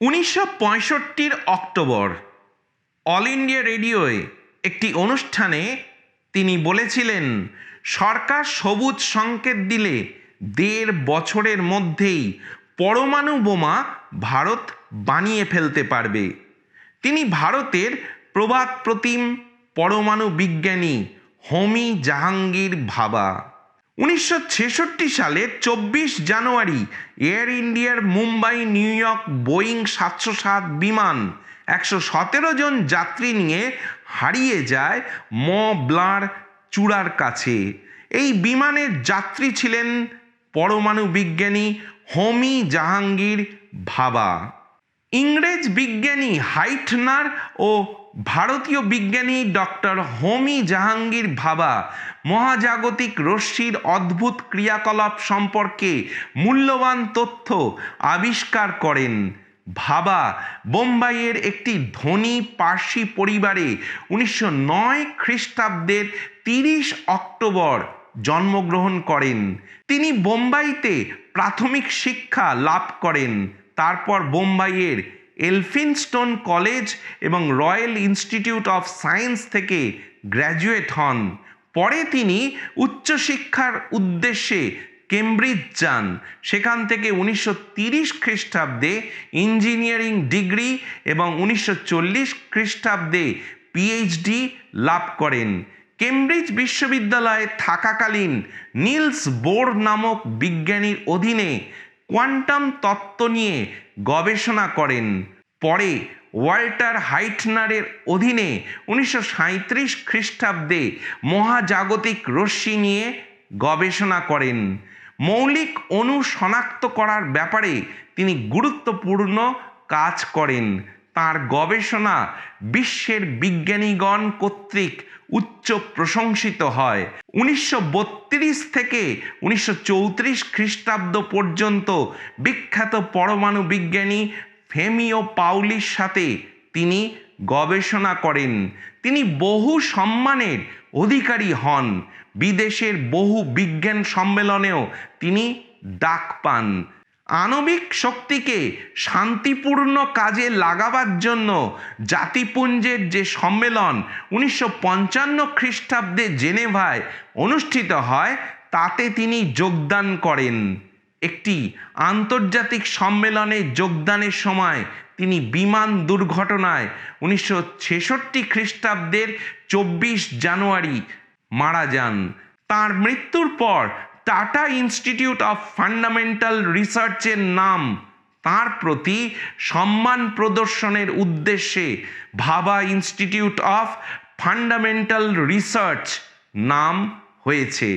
উনিশশো পঁয়ষট্টির October, all India রেডিওয়ে একটি অনুষ্ঠানে তিনি বলেছিলেন, সরকার সবুজ সংকেত দিলে দেড় বছরের মধ্যেই পরমাণু বোমা ভারত বানিয়ে ফেলতে পারবে। তিনি ভারতের প্রবাদ প্রতিম পরমাণু বিজ্ঞানী হোমি জাহাঙ্গীর ভাবা। উনিশশো সালের চব্বিশ জানুয়ারি এয়ার ইন্ডিয়ার মুম্বাই, নিউ ইয়র্ক বোয়িং সাতশো সাত বিমান একশো সতেরো জন যাত্রী নিয়ে হারিয়ে যায় ম ব্লার চূড়ার কাছে। এই বিমানের যাত্রী ছিলেন পরমাণু বিজ্ঞানী হোমি জাহাঙ্গীর ভাবা। ইংরেজ বিজ্ঞানী হাইটনার ও ভারতীয় বিজ্ঞানী ডক্টর হোমি জাহাঙ্গীর ভাবা, মহাজাগতিক রশ্মির অদ্ভুত ক্রিয়াকলাপ সম্পর্কে মূল্যবান তথ্য আবিষ্কার করেন। ভাবা, বোম্বাইয়ের একটি ধনী পার্সি পরিবারে উনিশশো নয় খ্রিস্টাব্দের তিরিশ অক্টোবর জন্মগ্রহণ করেন। তিনি বোম্বাইতে প্রাথমিক শিক্ষা লাভ করেন। তারপর বোম্বাইয়ের এলফিনস্টোন কলেজ এবং রয়্যাল ইনস্টিটিউট অফ সায়েন্স থেকে গ্র্যাজুয়েট হন। পরে তিনি উচ্চশিক্ষার উদ্দেশ্যে কেমব্রিজ যান। সেখান থেকে উনিশশো তিরিশ খ্রিস্টাব্দে ইঞ্জিনিয়ারিং ডিগ্রি এবং উনিশশো চল্লিশ খ্রিস্টাব্দে পিএইচডি লাভ করেন। কেমব্রিজ বিশ্ববিদ্যালয়ে থাকাকালীন নিলস বোর নামক বিজ্ঞানীর অধীনে কোয়ান্টাম তত্ত্ব নিয়ে গবেষণা করেন। পরে ওয়াল্টার হাইটনারের অধীনে উনিশশো সাঁত্রিশ খ্রিস্টাব্দে মহাজাগতিক রশ্মি নিয়ে গবেষণা করেন। মৌলিক অণু শনাক্ত করার ব্যাপারে তিনি গুরুত্বপূর্ণ কাজ করেন। তার গবেষণা বিশ্বের বিজ্ঞানীগণ কর্তৃক উচ্চ প্রশংসিত হয়। উনিশশো বত্রিশ থেকে উনিশশো চৌত্রিশ খ্রিস্টাব্দ পর্যন্ত বিখ্যাত পরমাণু বিজ্ঞানী ফেমিও পাউলির সাথে তিনি গবেষণা করেন। তিনি বহু সম্মানের অধিকারী হন। বিদেশের বহু বিজ্ঞান সম্মেলনেও তিনি ডাক পান। আণবিক শক্তিকে শান্তিপূর্ণ কাজে লাগাবার জন্য জাতিপুঞ্জের যে সম্মেলন উনিশশো পঞ্চান্ন খ্রিস্টাব্দে জেনেভায় অনুষ্ঠিত হয়, তাতে তিনি যোগদান করেন। একটি আন্তর্জাতিক সম্মেলনে যোগদানের সময় তিনি বিমান দুর্ঘটনায় উনিশশো ছেষট্টি খ্রিস্টাব্দের চব্বিশ জানুয়ারি মারা যান। তার মৃত্যুর পর টাটা ইনস্টিটিউট অফ ফান্ডামেন্টাল রিসার্চের নাম। তার প্রতি সম্মান প্রদর্শনের উদ্দেশ্যে ভাবা ইনস্টিটিউট অফ ফান্ডামেন্টাল রিসার্চ নাম হয়েছে।